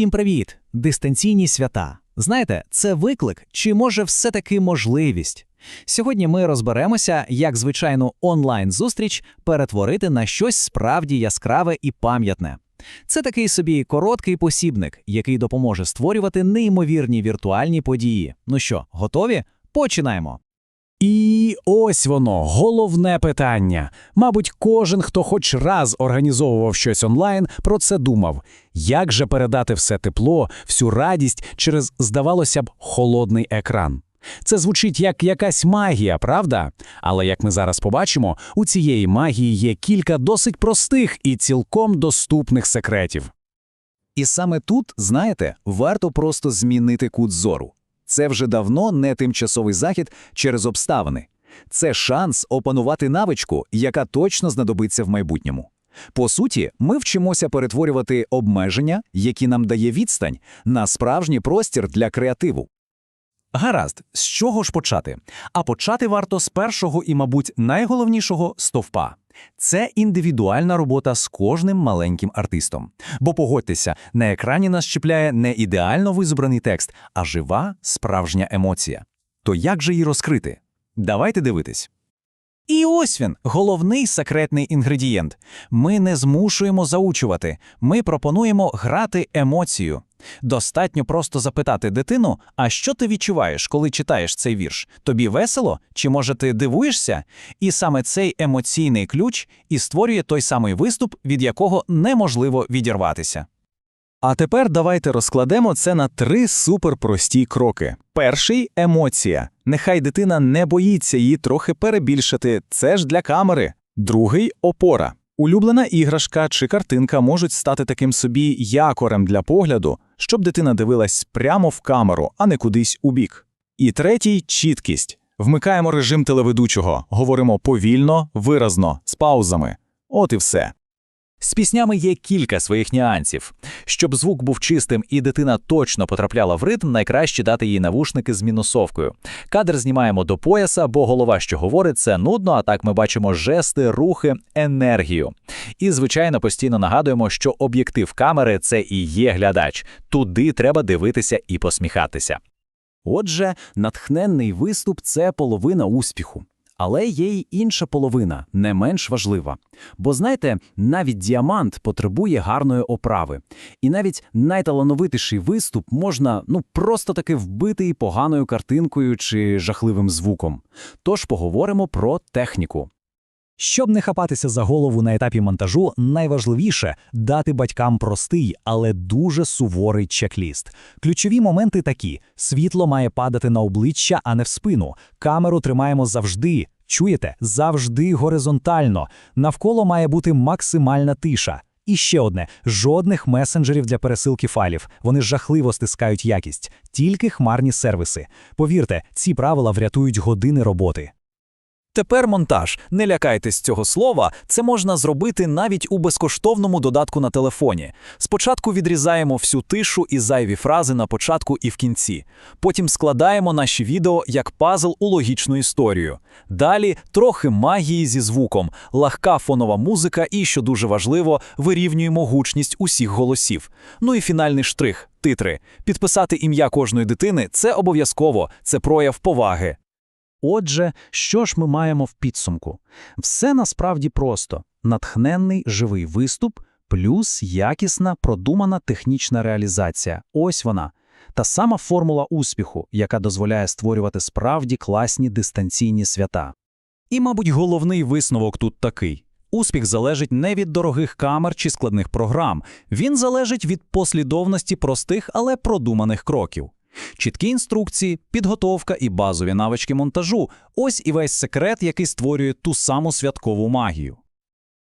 Всім привіт! Дистанційні свята. Знаєте, це виклик чи може все-таки можливість? Сьогодні ми розберемося, як звичайну онлайн-зустріч перетворити на щось справді яскраве і пам'ятне. Це такий собі короткий посібник, який допоможе створювати неймовірні віртуальні події. Ну що, готові? Починаємо! І ось воно, головне питання. Мабуть, кожен, хто хоч раз організовував щось онлайн, про це думав. Як же передати все тепло, всю радість через, здавалося б, холодний екран? Це звучить як якась магія, правда? Але як ми зараз побачимо, у цієї магії є кілька досить простих і цілком доступних секретів. І саме тут, знаєте, варто просто змінити кут зору. Це вже давно не тимчасовий захід через обставини. Це шанс опанувати навичку, яка точно знадобиться в майбутньому. По суті, ми вчимося перетворювати обмеження, які нам дає відстань, на справжній простір для креативу. Гаразд, з чого ж почати? А почати варто з першого і, мабуть, найголовнішого стовпа. Це індивідуальна робота з кожним маленьким артистом. Бо погодьтеся, на екрані нас чіпляє не ідеально визобраний текст, а жива справжня емоція. То як же її розкрити? Давайте дивитись. І ось він, головний секретний інгредієнт. Ми не змушуємо заучувати, ми пропонуємо грати емоцію. Достатньо просто запитати дитину, а що ти відчуваєш, коли читаєш цей вірш? Тобі весело? Чи може ти дивуєшся? І саме цей емоційний ключ і створює той самий виступ, від якого неможливо відірватися. А тепер давайте розкладемо це на три суперпрості кроки. Перший емоція. Нехай дитина не боїться її трохи перебільшити, це ж для камери. Другий опора. Улюблена іграшка чи картинка можуть стати таким собі якорем для погляду, щоб дитина дивилась прямо в камеру, а не кудись у бік. І третій чіткість. Вмикаємо режим телеведучого, говоримо повільно, виразно, з паузами. От і все. З піснями є кілька своїх нюансів. Щоб звук був чистим і дитина точно потрапляла в ритм, найкраще дати їй навушники з мінусовкою. Кадр знімаємо до пояса, бо голова, що говорить, це нудно, а так ми бачимо жести, рухи, енергію. І, звичайно, постійно нагадуємо, що об'єктив камери це і є глядач. Туди треба дивитися і посміхатися. Отже, натхненний виступ це половина успіху. Але є й інша половина, не менш важлива. Бо знаєте, навіть діамант потребує гарної оправи. І навіть найталановитіший виступ можна ну просто таки вбити поганою картинкою чи жахливим звуком. Тож поговоримо про техніку. Щоб не хапатися за голову на етапі монтажу, найважливіше дати батькам простий, але дуже суворий чек-ліст. Ключові моменти такі: світло має падати на обличчя, а не в спину. Камеру тримаємо завжди. Чуєте, завжди горизонтально. Навколо має бути максимальна тиша. І ще одне: жодних месенджерів для пересилки файлів. Вони жахливо стискають якість, тільки хмарні сервіси. Повірте, ці правила врятують години роботи. Тепер монтаж. Не лякайтесь цього слова, це можна зробити навіть у безкоштовному додатку на телефоні. Спочатку відрізаємо всю тишу і зайві фрази на початку і в кінці. Потім складаємо наші відео як пазл у логічну історію. Далі трохи магії зі звуком, легка фонова музика і, що дуже важливо, вирівнюємо гучність усіх голосів. Ну і фінальний штрих титри. Підписати ім'я кожної дитини це обов'язково, це прояв поваги. Отже, що ж ми маємо в підсумку? Все насправді просто: натхненний живий виступ плюс якісна продумана технічна реалізація. Ось вона. Та сама формула успіху, яка дозволяє створювати справді класні дистанційні свята. І, мабуть, головний висновок тут такий. Успіх залежить не від дорогих камер чи складних програм, він залежить від послідовності простих, але продуманих кроків. Чіткі інструкції, підготовка і базові навички монтажу ось і весь секрет, який створює ту саму святкову магію.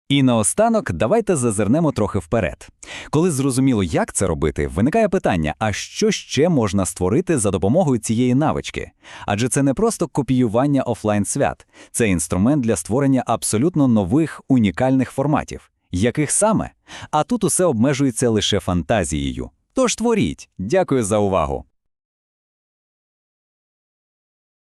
І наостанок давайте зазирнемо трохи вперед. Коли зрозуміло, як це робити, виникає питання: а що ще можна створити за допомогою цієї навички? Адже це не просто копіювання офлайн свят, це інструмент для створення абсолютно нових унікальних форматів. Яких саме? А тут усе обмежується лише фантазією. Тож творіть. Дякую за увагу.